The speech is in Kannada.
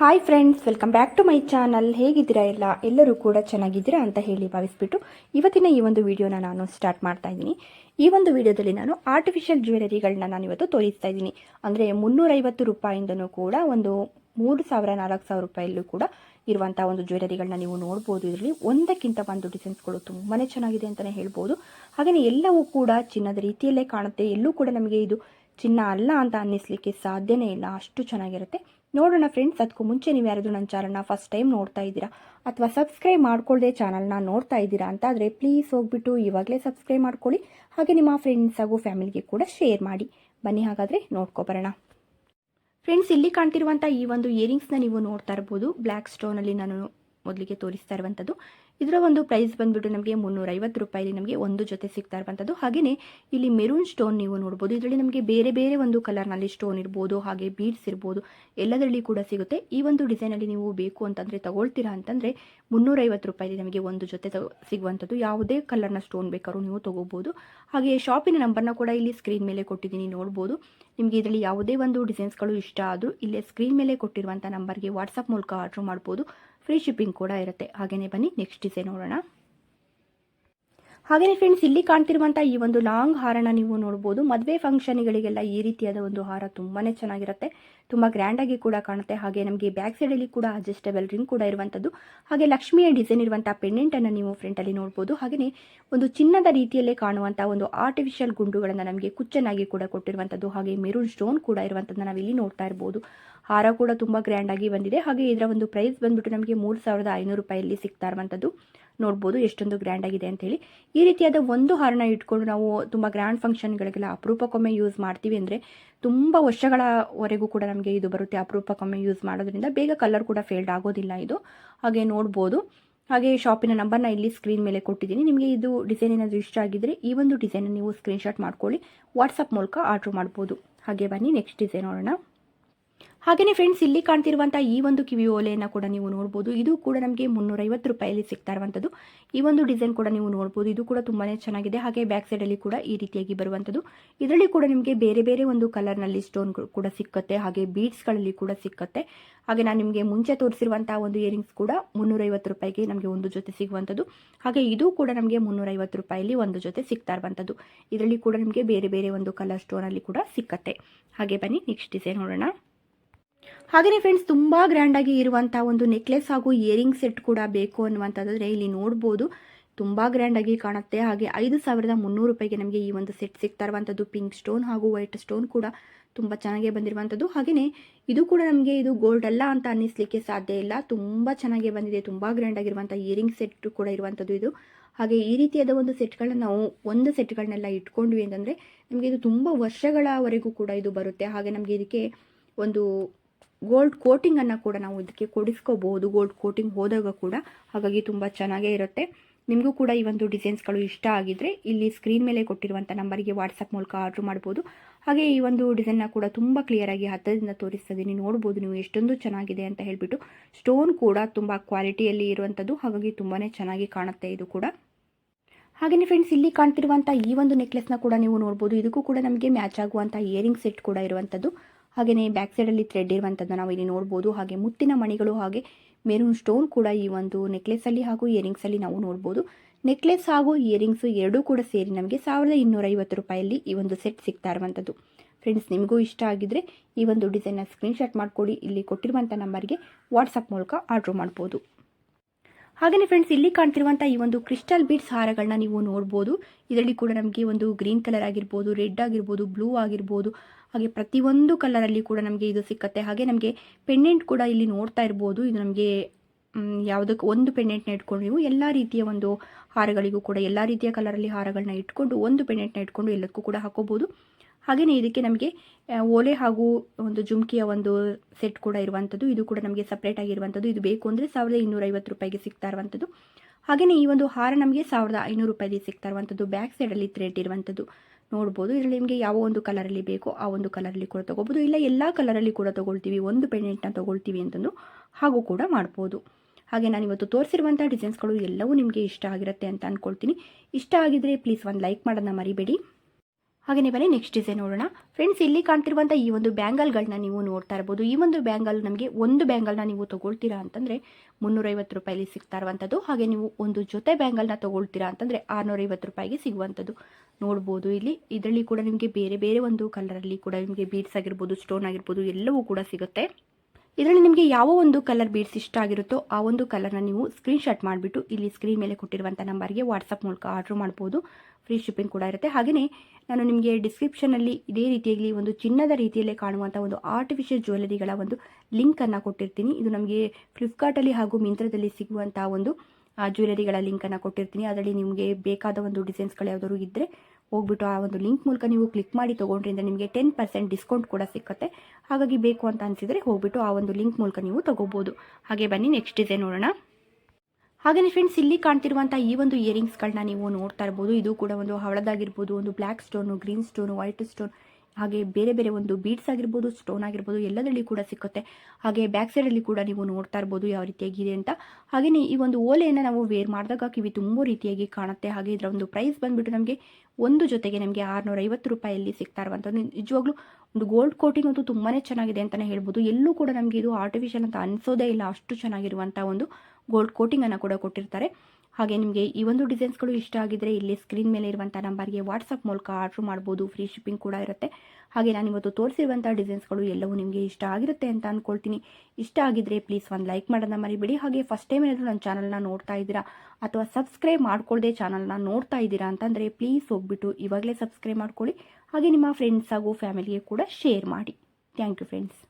Hi friends welcome back to my channel ಹೇಗಿದ್ದೀರಾ ಎಲ್ಲ? ಎಲ್ಲರೂ ಕೂಡ ಚೆನ್ನಾಗಿದ್ದೀರಾ ಅಂತ ಹೇಳಿ ಭಾವಿಸ್ಬಿಟ್ಟು ಇವತ್ತಿನ ಈ ಒಂದು ವಿಡಿಯೋನ ನಾನು ಸ್ಟಾರ್ಟ್ ಮಾಡ್ತಾ ಇದ್ದೀನಿ. ಈ ಒಂದು ವಿಡಿಯೋದಲ್ಲಿ ನಾನು ಆರ್ಟಿಫಿಷಿಯಲ್ ಜ್ಯುವೆಲರಿಗಳನ್ನ ನಾನು ಇವತ್ತು ತೋರಿಸ್ತಾ ಇದ್ದೀನಿ. ಅಂದರೆ ಮುನ್ನೂರೈವತ್ತು ರೂಪಾಯಿಂದನೂ ಕೂಡ ಒಂದು ಮೂರು ಸಾವಿರ, ನಾಲ್ಕು ಸಾವಿರ ರೂಪಾಯಲ್ಲೂ ಕೂಡ ಇರುವಂಥ ಒಂದು ಜ್ಯುವೆಲರಿಗಳನ್ನ ನೀವು ನೋಡ್ಬೋದು. ಇದರಲ್ಲಿ ಒಂದಕ್ಕಿಂತ ಒಂದು ಡಿಸೈನ್ಸ್ಗಳು ತುಂಬಾ ಚೆನ್ನಾಗಿದೆ ಅಂತಲೇ ಹೇಳ್ಬೋದು. ಹಾಗೆಯೇ ಎಲ್ಲವೂ ಕೂಡ ಚಿನ್ನದ ರೀತಿಯಲ್ಲೇ ಕಾಣುತ್ತೆ. ಎಲ್ಲೂ ಕೂಡ ನಮಗೆ ಇದು ಚಿನ್ನ ಅಲ್ಲ ಅಂತ ಅನ್ನಿಸ್ಲಿಕ್ಕೆ ಸಾಧ್ಯನೇ ಇಲ್ಲ. ಅಷ್ಟು ಚೆನ್ನಾಗಿರುತ್ತೆ. ನೋಡೋಣ ಫ್ರೆಂಡ್ಸ್ ಅದಕ್ಕೂ ಮುಂಚೆ ನೀವು ಯಾರಾದರೂ ನನ್ನ ಚಾನಲ್ನ ಫಸ್ಟ್ ಟೈಮ್ ನೋಡ್ತಾ ಇದ್ದೀರಾ? ಅಥವಾ ಸಬ್ಸ್ಕ್ರೈಬ್ ಮಾಡ್ಕೊಳ್ಳದೆ ಚಾನಲ್ನ ನೋಡ್ತಾ ಇದ್ದೀರಾ ಅಂತ ಆದರೆ ಪ್ಲೀಸ್ ಹೋಗ್ಬಿಟ್ಟು ಇವಾಗಲೇ ಸಬ್ಸ್ಕ್ರೈಬ್ ಮಾಡ್ಕೊಳ್ಳಿ. ಹಾಗೆ ನಿಮ್ಮ ಫ್ರೆಂಡ್ಸ್ ಹಾಗೂ ಫ್ಯಾಮಿಲಿಗೆ ಕೂಡ ಶೇರ್ ಮಾಡಿ. ಬನ್ನಿ ಹಾಗಾದರೆ ನೋಡ್ಕೊಬರೋಣ ಫ್ರೆಂಡ್ಸ್ ಇಲ್ಲಿ ಕಾಣ್ತಿರುವಂಥ ಈ ಒಂದು ಇಯರಿಂಗ್ಸ್ನ ನೀವು ನೋಡ್ತಾ ಇರ್ಬೋದು. ಬ್ಲ್ಯಾಕ್ ಸ್ಟೋನಲ್ಲಿ ನಾನು ಮೊದಲಿಗೆ ತೋರಿಸ್ತಾ ಇರುವಂಥದ್ದು ಇದರ ಒಂದು ಪ್ರೈಸ್ ಬಂದ್ಬಿಟ್ಟು ನಮಗೆ ಮುನ್ನೂರೈವತ್ತು ರೂಪಾಯಿಲಿ ನಮಗೆ ಒಂದು ಜೊತೆ ಸಿಗ್ತಾ ಇರುವಂಥದ್ದು. ಹಾಗೆಯೇ ಇಲ್ಲಿ ಮೆರೂನ್ ಸ್ಟೋನ್ ನೀವು ನೋಡ್ಬೋದು. ಇದರಲ್ಲಿ ನಮಗೆ ಬೇರೆ ಬೇರೆ ಒಂದು ಕಲರ್ನಲ್ಲಿ ಸ್ಟೋನ್ ಇರ್ಬೋದು, ಹಾಗೆ ಬೀಡ್ಸ್ ಇರ್ಬೋದು, ಎಲ್ಲದರಲ್ಲಿ ಕೂಡ ಸಿಗುತ್ತೆ. ಈ ಒಂದು ಡಿಸೈನಲ್ಲಿ ನೀವು ಬೇಕು ಅಂತಂದರೆ, ತಗೊಳ್ತೀರಾ ಅಂತಂದರೆ ಮುನ್ನೂರೈವತ್ತು ರೂಪಾಯಿಲಿ ನಮಗೆ ಒಂದು ಜೊತೆ ಸಿಗುವಂಥದ್ದು. ಯಾವುದೇ ಕಲರ್ನ ಸ್ಟೋನ್ ಬೇಕಾದ್ರೂ ನೀವು ತೊಗೋಬೋದು. ಹಾಗೆ ಶಾಪಿನ ನಂಬರ್ನ ಕೂಡ ಇಲ್ಲಿ ಸ್ಕ್ರೀನ್ ಮೇಲೆ ಕೊಟ್ಟಿದ್ದೀನಿ, ನೋಡ್ಬೋದು. ನಿಮಗೆ ಇದರಲ್ಲಿ ಯಾವುದೇ ಒಂದು ಡಿಸೈನ್ಸ್ಗಳು ಇಷ್ಟ ಆದರೂ ಇಲ್ಲೇ ಸ್ಕ್ರೀನ್ ಮೇಲೆ ಕೊಟ್ಟಿರುವಂಥ ನಂಬರ್ಗೆ ವಾಟ್ಸಪ್ ಮೂಲಕ ಆರ್ಡ್ರ್ ಮಾಡ್ಬೋದು. ಫ್ರೀ ಶಿಪ್ಪಿಂಗ್ ಕೂಡ ಇರುತ್ತೆ. ಹಾಗೆಯೇ ಬನ್ನಿ ನೆಕ್ಸ್ಟ್ ಡಿಸೈನ್ ನೋಡೋಣ. ಹಾಗೆಯೇ ಫ್ರೆಂಡ್ಸ್ ಇಲ್ಲಿ ಕಾಣ್ತಿರುವಂಥ ಈ ಒಂದು ಲಾಂಗ್ ಹಾರನ ನೀವು ನೋಡ್ಬೋದು. ಮದುವೆ ಫಂಕ್ಷನ್ಗಳಿಗೆಲ್ಲ ಈ ರೀತಿಯಾದ ಒಂದು ಹಾರ ತುಂಬಾ ಚೆನ್ನಾಗಿರುತ್ತೆ. ತುಂಬ ಗ್ರ್ಯಾಂಡಾಗಿ ಕೂಡ ಕಾಣುತ್ತೆ. ಹಾಗೆ ನಮಗೆ ಬ್ಯಾಕ್ ಸೈಡಲ್ಲಿ ಕೂಡ ಅಡ್ಜಸ್ಟೇಬಲ್ ರಿಂಗ್ ಕೂಡ ಇರುವಂಥದ್ದು ಹಾಗೆ ಲಕ್ಷ್ಮಿಯ ಡಿಸೈನ್ ಇರುವಂಥ ಪೆಂಡೆಂಟನ್ನು ನೀವು ಫ್ರಂಟಲ್ಲಿ ನೋಡ್ಬೋದು. ಹಾಗೆಯೇ ಒಂದು ಚಿನ್ನದ ರೀತಿಯಲ್ಲೇ ಕಾಣುವಂಥ ಒಂದು ಆರ್ಟಿಫಿಷಿಯಲ್ ಗುಂಡುಗಳನ್ನು ನಮಗೆ ಕುಚ್ಚನಾಗಿ ಕೂಡ ಕೊಟ್ಟಿರುವಂಥದ್ದು ಹಾಗೆ ಮೆರೂನ್ ಸ್ಟೋನ್ ಕೂಡ ಇರುವಂಥದ್ದನ್ನು ನಾವಿಲ್ಲಿ ನೋಡ್ತಾ ಇರ್ಬೋದು. ಹಾರ ಕೂಡ ತುಂಬ ಗ್ರ್ಯಾಂಡಾಗಿ ಬಂದಿದೆ. ಹಾಗೆ ಇದರ ಒಂದು ಪ್ರೈಸ್ ಬಂದ್ಬಿಟ್ಟು ನಮಗೆ ಮೂರು ಸಾವಿರದ ಐನೂರು ರೂಪಾಯಲ್ಲಿ ಸಿಗ್ತಾ ಇರುವಂಥದ್ದು ನೋಡ್ಬೋದು ಎಷ್ಟೊಂದು ಗ್ರ್ಯಾಂಡ್ ಆಗಿದೆ ಅಂತೇಳಿ ಈ ರೀತಿಯಾದ ಒಂದು ಹಾರನ ಇಟ್ಕೊಂಡು ನಾವು ತುಂಬ ಗ್ರ್ಯಾಂಡ್ ಫಂಕ್ಷನ್ಗಳಿಗೆಲ್ಲ ಅಪರೂಪಕ್ಕೊಮ್ಮೆ ಯೂಸ್ ಮಾಡ್ತೀವಿ ಅಂದರೆ ತುಂಬ ವರ್ಷಗಳವರೆಗೂ ಕೂಡ ನಮಗೆ ಇದು ಬರುತ್ತೆ ಅಪರೂಪಕ್ಕೊಮ್ಮೆ ಯೂಸ್ ಮಾಡೋದ್ರಿಂದ. ಬೇಗ ಕಲರ್ ಕೂಡ ಫೇಲ್ಡ್ ಆಗೋದಿಲ್ಲ ಇದು. ಹಾಗೆ ನೋಡ್ಬೋದು. ಹಾಗೆ ಶಾಪಿನ ನಂಬರ್ನ ಇಲ್ಲಿ ಸ್ಕ್ರೀನ್ ಮೇಲೆ ಕೊಟ್ಟಿದ್ದೀನಿ. ನಿಮಗೆ ಇದು ಡಿಸೈನ್ ಏನಾದರೂ ಇಷ್ಟ ಆಗಿದ್ದರೆ ಈ ಒಂದು ಡಿಸೈನ್ ನೀವು ಸ್ಕ್ರೀನ್ಶಾಟ್ ಮಾಡ್ಕೊಳ್ಳಿ. ವಾಟ್ಸಪ್ ಮೂಲಕ ಆರ್ಡ್ರ್ ಮಾಡ್ಬೋದು. ಹಾಗೆ ಬನ್ನಿ ನೆಕ್ಸ್ಟ್ ಡಿಸೈನ್ ನೋಡೋಣ. ಹಾಗೆಯೇ ಫ್ರೆಂಡ್ಸ್ ಇಲ್ಲಿ ಕಾಣ್ತಿರುವಂಥ ಈ ಒಂದು ಕಿವಿ ಓಲೆಯನ್ನು ಕೂಡ ನೀವು ನೋಡ್ಬೋದು. ಇದು ಕೂಡ ನಮಗೆ ಮುನ್ನೂರೈವತ್ತು ರೂಪಾಯಲ್ಲಿ ಸಿಗ್ತಾ ಇರುವಂಥದ್ದು ಈ ಒಂದು ಡಿಸೈನ್ ಕೂಡ ನೀವು ನೋಡ್ಬೋದು. ಇದು ಕೂಡ ತುಂಬಾ ಚೆನ್ನಾಗಿದೆ. ಹಾಗೆ ಬ್ಯಾಕ್ ಸೈಡಲ್ಲಿ ಕೂಡ ಈ ರೀತಿಯಾಗಿ ಬರುವಂಥದ್ದು ಇದರಲ್ಲಿ ಕೂಡ ನಿಮಗೆ ಬೇರೆ ಬೇರೆ ಒಂದು ಕಲರ್ನಲ್ಲಿ ಸ್ಟೋನ್ ಕೂಡ ಸಿಕ್ಕತ್ತೆ. ಹಾಗೆ ಬೀಡ್ಸ್ಗಳಲ್ಲಿ ಕೂಡ ಸಿಕ್ಕತ್ತೆ. ಹಾಗೆ ನಾನು ನಿಮಗೆ ಮುಂಚೆ ತೋರಿಸಿರುವಂಥ ಒಂದು ಇಯರಿಂಗ್ಸ್ ಕೂಡ ಮುನ್ನೂರೈವತ್ತು ರೂಪಾಯಿಗೆ ನಮಗೆ ಒಂದು ಜೊತೆ ಸಿಗುವಂಥದ್ದು ಹಾಗೆ ಇದು ಕೂಡ ನಮಗೆ ಮುನ್ನೂರೈವತ್ತು ರೂಪಾಯಲ್ಲಿ ಒಂದು ಜೊತೆ ಸಿಗ್ತಾ ಇರುವಂಥದ್ದು ಇದರಲ್ಲಿ ಕೂಡ ನಿಮಗೆ ಬೇರೆ ಬೇರೆ ಒಂದು ಕಲರ್ ಸ್ಟೋನಲ್ಲಿ ಕೂಡ ಸಿಕ್ಕತ್ತೆ. ಹಾಗೆ ಬನ್ನಿ ನೆಕ್ಸ್ಟ್ ಡಿಸೈನ್ ನೋಡೋಣ. ಹಾಗೆಯೇ ಫ್ರೆಂಡ್ಸ್ ತುಂಬ ಗ್ರ್ಯಾಂಡಾಗಿ ಇರುವಂಥ ಒಂದು ನೆಕ್ಲೆಸ್ ಹಾಗೂ ಇಯರಿಂಗ್ ಸೆಟ್ ಕೂಡ ಬೇಕು ಅನ್ನುವಂಥದ್ದಾದರೆ ಇಲ್ಲಿ ನೋಡ್ಬೋದು. ತುಂಬ ಗ್ರ್ಯಾಂಡಾಗಿ ಕಾಣುತ್ತೆ. ಹಾಗೆ ಐದು ಸಾವಿರದ ಮುನ್ನೂರು ರೂಪಾಯಿಗೆ ನಮಗೆ ಈ ಒಂದು ಸೆಟ್ ಸಿಗ್ತಾ ಇರುವಂಥದ್ದು. ಪಿಂಕ್ ಸ್ಟೋನ್ ಹಾಗೂ ವೈಟ್ ಸ್ಟೋನ್ ಕೂಡ ತುಂಬ ಚೆನ್ನಾಗೇ ಬಂದಿರುವಂಥದ್ದು. ಹಾಗೆಯೇ ಇದು ಕೂಡ ನಮಗೆ ಇದು ಗೋಲ್ಡ್ ಅಲ್ಲ ಅಂತ ಅನ್ನಿಸ್ಲಿಕ್ಕೆ ಸಾಧ್ಯ ಇಲ್ಲ. ತುಂಬ ಚೆನ್ನಾಗೇ ಬಂದಿದೆ. ತುಂಬ ಗ್ರ್ಯಾಂಡಾಗಿರುವಂಥ ಇಯರಿಂಗ್ ಸೆಟ್ ಕೂಡ ಇರುವಂಥದ್ದು ಇದು. ಹಾಗೆ ಈ ರೀತಿಯಾದ ಒಂದು ಸೆಟ್ಗಳನ್ನ ನಾವು ಒಂದು ಸೆಟ್ಗಳನ್ನೆಲ್ಲ ಇಟ್ಕೊಂಡ್ವಿ ಅಂತಂದರೆ ನಮಗೆ ಇದು ತುಂಬ ವರ್ಷಗಳವರೆಗೂ ಕೂಡ ಇದು ಬರುತ್ತೆ. ಹಾಗೆ ನಮಗೆ ಇದಕ್ಕೆ ಒಂದು ಗೋಲ್ಡ್ ಕೋಟಿಂಗನ್ನು ಕೂಡ ನಾವು ಇದಕ್ಕೆ ಕೊಡಿಸ್ಕೋಬಹುದು. ಗೋಲ್ಡ್ ಕೋಟಿಂಗ್ ಹೋದಾಗ ಕೂಡ ಹಾಗಾಗಿ ತುಂಬ ಚೆನ್ನಾಗೇ ಇರುತ್ತೆ. ನಿಮಗೂ ಕೂಡ ಈ ಒಂದು ಡಿಸೈನ್ಸ್ಗಳು ಇಷ್ಟ ಆಗಿದ್ರೆ ಇಲ್ಲಿ ಸ್ಕ್ರೀನ್ ಮೇಲೆ ಕೊಟ್ಟಿರುವಂಥ ನಂಬರಿಗೆ ವಾಟ್ಸಪ್ ಮೂಲಕ ಆರ್ಡ್ರ್ ಮಾಡ್ಬೋದು. ಹಾಗೆ ಈ ಒಂದು ಡಿಸೈನ್ನ ಕೂಡ ತುಂಬ ಕ್ಲಿಯರಾಗಿ ಹತ್ತದಿಂದ ತೋರಿಸ್ತದೆ ಇದ್ದೀನಿ ನೋಡ್ಬೋದು ನೀವು ಎಷ್ಟೊಂದು ಚೆನ್ನಾಗಿದೆ ಅಂತ ಹೇಳಿಬಿಟ್ಟು. ಸ್ಟೋನ್ ಕೂಡ ತುಂಬ ಕ್ವಾಲಿಟಿಯಲ್ಲಿ ಇರುವಂಥದ್ದು ಹಾಗಾಗಿ ತುಂಬಾ ಚೆನ್ನಾಗಿ ಕಾಣುತ್ತೆ ಇದು ಕೂಡ. ಹಾಗೆಯೇ ಫ್ರೆಂಡ್ಸ್ ಇಲ್ಲಿ ಕಾಣ್ತಿರುವಂಥ ಈ ಒಂದು ನೆಕ್ಲೆಸ್ನ ಕೂಡ ನೀವು ನೋಡ್ಬೋದು. ಇದಕ್ಕೂ ಕೂಡ ನಮಗೆ ಮ್ಯಾಚ್ ಆಗುವಂಥ ಇಯರಿಂಗ್ ಸೆಟ್ ಕೂಡ ಇರುವಂಥದ್ದು ಹಾಗೆಯೇ ಬ್ಯಾಕ್ ಸೈಡಲ್ಲಿ ಥ್ರೆಡ್ ಇರುವಂಥದ್ದನ್ನು ನಾವು ಇಲ್ಲಿ ನೋಡ್ಬೋದು. ಹಾಗೆ ಮುತ್ತಿನ ಮಣಿಗಳು ಹಾಗೆ ಮೆರೂನ್ ಸ್ಟೋನ್ ಕೂಡ ಈ ಒಂದು ನೆಕ್ಲೆಸಲ್ಲಿ ಹಾಗೂ ಇಯರಿಂಗ್ಸಲ್ಲಿ ನಾವು ನೋಡ್ಬೋದು. ನೆಕ್ಲೆಸ್ ಹಾಗೂ ಇಯರಿಂಗ್ಸು ಎರಡೂ ಕೂಡ ಸೇರಿ ನಮಗೆ ಸಾವಿರದ ಇನ್ನೂರೈವತ್ತು ರೂಪಾಯಲ್ಲಿ ಈ ಒಂದು ಸೆಟ್ ಸಿಗ್ತಾ ಇರುವಂಥದ್ದು ಫ್ರೆಂಡ್ಸ್ ನಿಮಗೂ ಇಷ್ಟ ಆಗಿದ್ದರೆ ಈ ಒಂದು ಡಿಸೈನ್ನ ಸ್ಕ್ರೀನ್ಶಾಟ್ ಮಾಡಿಕೊಡಿ. ಇಲ್ಲಿ ಕೊಟ್ಟಿರುವಂಥ ನಂಬರ್ಗೆ ವಾಟ್ಸಪ್ ಮೂಲಕ ಆರ್ಡ್ರ್ ಮಾಡ್ಬೋದು. ಹಾಗೆಯೇ ಫ್ರೆಂಡ್ಸ್ ಇಲ್ಲಿ ಕಾಣ್ತಿರುವಂಥ ಈ ಒಂದು ಕ್ರಿಸ್ಟಲ್ ಬೀಡ್ಸ್ ಹಾರಗಳನ್ನ ನೀವು ನೋಡ್ಬೋದು. ಇದರಲ್ಲಿ ಕೂಡ ನಮಗೆ ಒಂದು ಗ್ರೀನ್ ಕಲರ್ ಆಗಿರ್ಬೋದು ರೆಡ್ ಆಗಿರ್ಬೋದು ಬ್ಲೂ ಆಗಿರ್ಬೋದು, ಹಾಗೆ ಪ್ರತಿಯೊಂದು ಕಲರಲ್ಲಿ ಕೂಡ ನಮಗೆ ಇದು ಸಿಕ್ಕತ್ತೆ. ಹಾಗೆ ನಮಗೆ ಪೆಂಡೆಂಟ್ ಕೂಡ ಇಲ್ಲಿ ನೋಡ್ತಾ ಇರ್ಬೋದು. ಇದು ನಮಗೆ ಯಾವುದಕ್ಕೆ ಒಂದು ಪೆಂಡೆಂಟ್ನ ಇಟ್ಕೊಂಡು ನೀವು ಎಲ್ಲ ರೀತಿಯ ಒಂದು ಹಾರಗಳಿಗೂ ಕೂಡ, ಎಲ್ಲ ರೀತಿಯ ಕಲರಲ್ಲಿ ಹಾರಗಳನ್ನ ಇಟ್ಕೊಂಡು ಒಂದು ಪೆಂಡೆಂಟ್ನ ಇಟ್ಕೊಂಡು ಎಲ್ಲದಕ್ಕೂ ಕೂಡ ಹಾಕೋಬೋದು ಹಾಗೆಯೇ ಇದಕ್ಕೆ ನಮಗೆ ಓಲೆ ಹಾಗೂ ಒಂದು ಜುಮ್ಕಿಯ ಒಂದು ಸೆಟ್ ಕೂಡ ಇರುವಂಥದ್ದು. ಇದು ಕೂಡ ನಮಗೆ ಸಪ್ರೇಟ್ ಆಗಿರುವಂಥದ್ದು ಇದು ಬೇಕು ಅಂದರೆ ಸಾವಿರದ ಇನ್ನೂರೈವತ್ತು ರೂಪಾಯಿಗೆ ಸಿಗ್ತಾ ಇರುವಂಥದ್ದು. ಹಾಗೆಯೇ ಈ ಒಂದು ಹಾರ ನಮಗೆ ಸಾವಿರದ ಐನೂರು ರೂಪಾಯಿಗೆ ಸಿಗ್ತಾ ಇರುವಂಥದ್ದು. ಬ್ಯಾಕ್ ಸೈಡಲ್ಲಿ ಥ್ರೆಡ್ ಇರುವಂಥದ್ದು. ನೋಡ್ಬೋದು. ಇದರಲ್ಲಿ ನಿಮಗೆ ಯಾವ ಒಂದು ಕಲರಲ್ಲಿ ಬೇಕೋ ಆ ಒಂದು ಕಲರಲ್ಲಿ ಕೂಡ ತೊಗೋಬೋದು. ಇಲ್ಲ ಎಲ್ಲ ಕಲರಲ್ಲಿ ಕೂಡ ತೊಗೊಳ್ತೀವಿ. ಒಂದು ಪೆಂಡೆಂಟ್ನ ತೊಗೊಳ್ತೀವಿ ಅಂತಂದು ಹಾಗೂ ಕೂಡ ಮಾಡ್ಬೋದು. ಹಾಗೆ ನಾನು ಇವತ್ತು ತೋರಿಸಿರುವಂಥ ಡಿಸೈನ್ಸ್ಗಳು ಎಲ್ಲವೂ ನಿಮಗೆ ಇಷ್ಟ ಆಗಿರುತ್ತೆ ಅಂತ ಅಂದ್ಕೊಳ್ತೀನಿ ಇಷ್ಟ ಆಗಿದ್ರೆ ಪ್ಲೀಸ್ ಒಂದು ಲೈಕ್ ಮಾಡೋದನ್ನ ಮರಿಬೇಡಿ. ಹಾಗೆಯೇ ಬನ್ನಿ ನೆಕ್ಸ್ಟ್ ಡಿಸೈನ್ ನೋಡೋಣ. ಫ್ರೆಂಡ್ಸ್ ಇಲ್ಲಿ ಕಾಣ್ತಿರುವಂಥ ಈ ಒಂದು ಬ್ಯಾಂಗಲ್ಗಳನ್ನ ನೀವು ನೋಡ್ತಾ ಇರ್ಬೋದು. ಈ ಒಂದು ಬ್ಯಾಂಗಲ್ ನಮಗೆ ಒಂದು ಬ್ಯಾಂಗಲ್ನ ನೀವು ತೊಗೊಳ್ತೀರಾ ಅಂತಂದರೆ ಮುನ್ನೂರೈವತ್ತು ರೂಪಾಯಿಲಿ ಸಿಗ್ತಾ ಇರುವಂಥದ್ದು ಹಾಗೆ ನೀವು ಒಂದು ಜೊತೆ ಬ್ಯಾಂಗಲ್ನ ತೊಗೊಳ್ತೀರಾ ಅಂತಂದರೆ ಆರುನೂರೈವತ್ತು ರೂಪಾಯಿಗೆ ಸಿಗುವಂಥದ್ದು ನೋಡ್ಬೋದು. ಇಲ್ಲಿ ಇದರಲ್ಲಿ ಕೂಡ ನಿಮಗೆ ಬೇರೆ ಬೇರೆ ಒಂದು ಕಲರಲ್ಲಿ ಕೂಡ ನಿಮಗೆ ಬೀಡ್ಸ್ ಆಗಿರ್ಬೋದು ಸ್ಟೋನ್ ಆಗಿರ್ಬೋದು, ಎಲ್ಲವೂ ಕೂಡ ಸಿಗುತ್ತೆ. ಇದರಲ್ಲಿ ನಿಮಗೆ ಯಾವ ಒಂದು ಕಲರ್ ಬೀಡ್ಸ್ ಇಷ್ಟ ಆಗಿರುತ್ತೋ ಆ ಒಂದು ಕಲರ್ನ ನೀವು ಸ್ಕ್ರೀನ್ಶಾಟ್ ಮಾಡಿಬಿಟ್ಟು ಇಲ್ಲಿ ಸ್ಕ್ರೀನ್ ಮೇಲೆ ಕೊಟ್ಟಿರುವಂಥ ನಂಬರ್ಗೆ ವಾಟ್ಸಪ್ ಮೂಲಕ ಆರ್ಡ್ರ್ ಮಾಡ್ಬೋದು. ಫ್ರೀ ಶಿಪ್ಪಿಂಗ್ ಕೂಡ ಇರುತ್ತೆ. ಹಾಗೆಯೇ ನಾನು ನಿಮಗೆ ಡಿಸ್ಕ್ರಿಪ್ಷನಲ್ಲಿ ಇದೇ ರೀತಿಯಲ್ಲಿ ಒಂದು ಚಿನ್ನದ ರೀತಿಯಲ್ಲೇ ಕಾಣುವಂಥ ಒಂದು ಆರ್ಟಿಫಿಷಿಯಲ್ ಜ್ಯುವೆಲರಿಗಳ ಒಂದು ಲಿಂಕನ್ನು ಕೊಟ್ಟಿರ್ತೀನಿ. ಇದು ನಮಗೆ ಫ್ಲಿಪ್ಕಾರ್ಟಲ್ಲಿ ಹಾಗೂ ಮಿಂತ್ರದಲ್ಲಿ ಸಿಗುವಂಥ ಒಂದು ಜ್ಯುವೆಲರಿಗಳ ಲಿಂಕನ್ನು ಕೊಟ್ಟಿರ್ತೀನಿ. ಅದರಲ್ಲಿ ನಿಮಗೆ ಬೇಕಾದ ಒಂದು ಡಿಸೈನ್ಸ್ಗಳು ಯಾವ್ದಾದ್ರು ಇದ್ದರೆ ಹೋಗ್ಬಿಟ್ಟು ಆ ಒಂದು ಲಿಂಕ್ ಮೂಲಕ ನೀವು ಕ್ಲಿಕ್ ಮಾಡಿ ತೊಗೊಂಡ್ರಿಂದ ನಿಮಗೆ ಟೆನ್ ಪರ್ಸೆಂಟ್ ಡಿಸ್ಕೌಂಟ್ ಕೂಡ ಸಿಕ್ಕತ್ತೆ. ಹಾಗಾಗಿ ಬೇಕು ಅಂತ ಅನಿಸಿದರೆ ಹೋಗ್ಬಿಟ್ಟು ಆ ಒಂದು ಲಿಂಕ್ ಮೂಲಕ ನೀವು ತೊಗೋಬೋದು. ಹಾಗೆ ಬನ್ನಿ ನೆಕ್ಸ್ಟ್ ಡಿಸೈನ್ ನೋಡೋಣ. ಹಾಗೆಯೇ ಫ್ರೆಂಡ್ಸ್ ಇಲ್ಲಿ ಕಾಣ್ತಿರುವಂಥ ಈ ಒಂದು ಇಯರಿಂಗ್ಸ್ಗಳನ್ನ ನೀವು ನೋಡ್ತಾ ಇರ್ಬೋದು. ಇದು ಕೂಡ ಒಂದು ಹಳದಾಗಿರ್ಬೋದು ಒಂದು black stone green stone white stone ಹಾಗೆ ಬೇರೆ ಬೇರೆ ಒಂದು ಬೀಡ್ಸ್ ಆಗಿರ್ಬೋದು ಸ್ಟೋನ್ ಆಗಿರ್ಬೋದು, ಎಲ್ಲದರಲ್ಲಿ ಕೂಡ ಸಿಕ್ಕುತ್ತೆ. ಹಾಗೆ ಬ್ಯಾಕ್ ಸೈಡಲ್ಲಿ ಕೂಡ ನೀವು ನೋಡ್ತಾ ಇರ್ಬೋದು ಯಾವ ರೀತಿಯಾಗಿದೆ ಅಂತ. ಹಾಗೆಯೇ ಈ ಒಂದು ಓಲೆಯನ್ನು ನಾವು ವೇರ್ ಮಾಡಿದಾಗ ಕಿವಿ ತುಂಬ ರೀತಿಯಾಗಿ ಕಾಣುತ್ತೆ. ಹಾಗೆ ಇದರ ಒಂದು ಪ್ರೈಸ್ ಬಂದುಬಿಟ್ಟು ನಮಗೆ ಒಂದು ಜೊತೆಗೆ ನಮಗೆ ಆರುನೂರ ಐವತ್ತು ರೂಪಾಯಲ್ಲಿ ಸಿಗ್ತಾ ಇರುವಂಥದ್ದು. ನಿಜವಾಗ್ಲೂ ಒಂದು ಗೋಲ್ಡ್ ಕೋಟಿಂಗ್ ಅಂತೂ ತುಂಬಾ ಚೆನ್ನಾಗಿದೆ ಅಂತಲೇ ಹೇಳ್ಬೋದು. ಎಲ್ಲೂ ಕೂಡ ನಮಗೆ ಇದು ಆರ್ಟಿಫಿಷಿಯಲ್ ಅಂತ ಅನಿಸೋದೇ ಇಲ್ಲ. ಅಷ್ಟು ಚೆನ್ನಾಗಿರುವಂಥ ಒಂದು ಗೋಲ್ಡ್ ಕೋಟಿಂಗನ್ನು ಕೂಡ ಕೊಟ್ಟಿರ್ತಾರೆ. ಹಾಗೆ ನಿಮಗೆ ಈ ಒಂದು ಡಿಸೈನ್ಸ್ಗಳು ಇಷ್ಟ ಆಗಿದ್ರೆ ಇಲ್ಲಿ ಸ್ಕ್ರೀನ್ ಮೇಲೆ ಇರುವಂಥ ನಂಬರ್ಗೆ ವಾಟ್ಸಪ್ ಮೂಲಕ ಆರ್ಡ್ರ್ ಮಾಡ್ಬೋದು ಫ್ರೀ ಶಿಪ್ಪಿಂಗ್ ಕೂಡ ಇರುತ್ತೆ. ಹಾಗೆ ನಾನು ಇವತ್ತು ತೋರಿಸಿರುವಂಥ ಡಿಸೈನ್ಸ್ಗಳು ಎಲ್ಲವೂ ನಿಮಗೆ ಇಷ್ಟ ಆಗಿರುತ್ತೆ ಅಂತ ಅಂದ್ಕೊಳ್ತೀನಿ ಇಷ್ಟ ಆಗಿದ್ರೆ ಪ್ಲೀಸ್ ಒಂದು ಲೈಕ್ ಮಾಡೋದನ್ನ ಮರಿಬೇಡಿ. ಹಾಗೆ ಫಸ್ಟ್ ಟೈಮ್ ಏನಾದರೂ ನನ್ನ ಚಾನಲ್ನ ನೋಡ್ತಾ ಇದ್ದೀರಾ ಅಥವಾ ಸಬ್ಸ್ಕ್ರೈಬ್ ಮಾಡ್ಕೊಳ್ಳದೆ ಚಾನಲ್ನ ನೋಡ್ತಾ ಇದ್ದೀರಾ ಅಂತಂದರೆ ಪ್ಲೀಸ್ ಹೋಗ್ಬಿಟ್ಟು ಇವಾಗಲೇ ಸಬ್ಸ್ಕ್ರೈಬ್ ಮಾಡ್ಕೊಳ್ಳಿ. ಹಾಗೆ ನಿಮ್ಮ ಫ್ರೆಂಡ್ಸ್ ಹಾಗೂ ಫ್ಯಾಮಿಲಿಗೆ ಕೂಡ ಶೇರ್ ಮಾಡಿ. Thank you friends